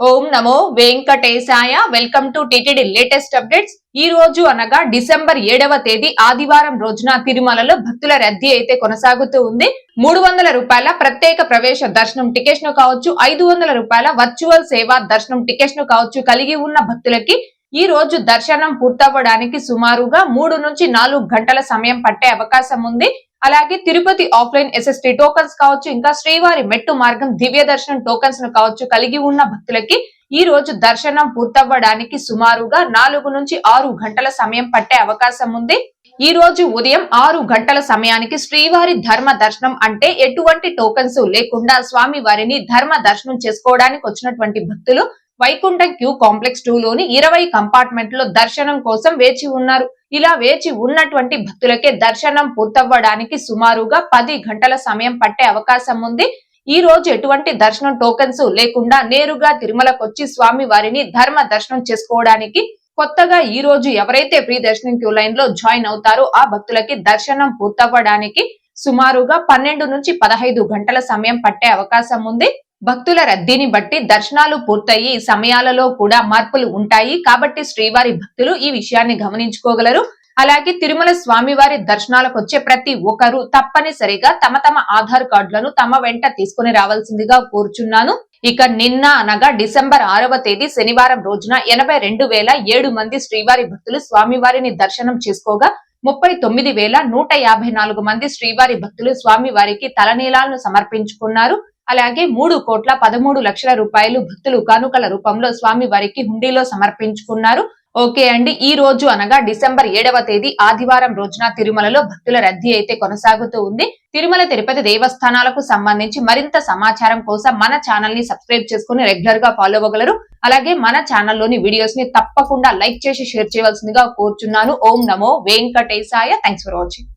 ఓం నమో వెంకటేశాయ. Welcome to TTD latest updates. ఈ రోజు అనగా డిసెంబర్ ఏడవ తేదీ ఆదివారం రోజున తిరుమలలో భక్తుల రద్దీ అయితే కొనసాగుతూ ఉంది. మూడు వందల రూపాయల ప్రత్యేక ప్రవేశ దర్శనం టికెట్స్ను కావచ్చు ఐదు వందల రూపాయల వర్చువల్ సేవా దర్శనం టికెట్స్ను కావచ్చు కలిగి ఉన్న భక్తులకి ఈ రోజు దర్శనం పూర్తవ్వడానికి సుమారుగా మూడు నుంచి నాలుగు గంటల సమయం పట్టే అవకాశం ఉంది. అలాగే తిరుపతి ఆఫ్లైన్ ఎస్ఎస్టీ టోకన్స్ కావచ్చు ఇంకా శ్రీవారి మెట్టు మార్గం దివ్య దర్శనం టోకన్స్ను కావచ్చు కలిగి ఉన్న భక్తులకి ఈ రోజు దర్శనం పూర్తవ్వడానికి సుమారుగా నాలుగు నుంచి ఆరు గంటల సమయం పట్టే అవకాశం ఉంది. ఈ రోజు ఉదయం ఆరు గంటల సమయానికి శ్రీవారి ధర్మ దర్శనం అంటే ఎటువంటి టోకన్స్ లేకుండా స్వామి వారిని ధర్మ దర్శనం చేసుకోవడానికి వచ్చినటువంటి భక్తులు వైకుంఠం క్యూ కాంప్లెక్స్ టూ లోని ఇరవై కంపార్ట్మెంట్లో దర్శనం కోసం వేచి ఉన్నారు. ఇలా వేచి ఉన్నటువంటి భక్తులకే దర్శనం పూర్తవ్వడానికి సుమారుగా పది గంటల సమయం పట్టే అవకాశం ఉంది. ఈ రోజు ఎటువంటి దర్శనం టోకెన్స్ లేకుండా నేరుగా తిరుమలకొచ్చి స్వామి వారిని ధర్మ దర్శనం చేసుకోవడానికి కొత్తగా ఈ రోజు ఎవరైతే ప్రీ దర్శనం క్యూ లైన్లో జాయిన్ అవుతారో ఆ భక్తులకి దర్శనం పూర్తవ్వడానికి సుమారుగా పన్నెండు నుంచి పదహైదు గంటల సమయం పట్టే అవకాశం ఉంది. భక్తుల రద్దీని బట్టి దర్శనాలు పూర్తయి సమయాలలో కూడా మార్పులు ఉంటాయి. కాబట్టి శ్రీవారి భక్తులు ఈ విషయాన్ని గమనించుకోగలరు. అలాగే తిరుమల స్వామివారి దర్శనాలకు వచ్చే ప్రతి ఒక్కరూ తప్పనిసరిగా తమ తమ ఆధార్ కార్డులను తమ వెంట తీసుకుని రావాల్సిందిగా కోరుచున్నాను. ఇక నిన్న అనగా డిసెంబర్ ఆరవ తేదీ శనివారం రోజున ఎనభై రెండు వేల ఏడు మంది శ్రీవారి భక్తులు స్వామివారిని దర్శనం చేసుకోగా ముప్పై తొమ్మిది వేల నూట యాభై నాలుగు మంది శ్రీవారి భక్తులు స్వామివారికి తలనీలాలను సమర్పించుకున్నారు. అలాగే మూడు కోట్ల పదమూడు లక్షల రూపాయలు భక్తులు కానుకల రూపంలో స్వామి వారికి హుండీలో సమర్పించుకున్నారు. ఓకే అండి. ఈ రోజు అనగా డిసెంబర్ ఏడవ తేదీ ఆదివారం రోజున తిరుమలలో భక్తుల రద్దీ అయితే కొనసాగుతూ ఉంది. తిరుమల తిరుపతి దేవస్థానాలకు సంబంధించి మరింత సమాచారం కోసం మన ఛానల్ని సబ్స్క్రైబ్ చేసుకుని రెగ్యులర్గా ఫాలో అవ్వగలరు. అలాగే మన ఛానల్లోని వీడియోస్ని తప్పకుండా లైక్ చేసి షేర్ చేయవలసిందిగా కోరుచున్నాను. ఓం నమో వెంకటేశాయ. Thanks for watching.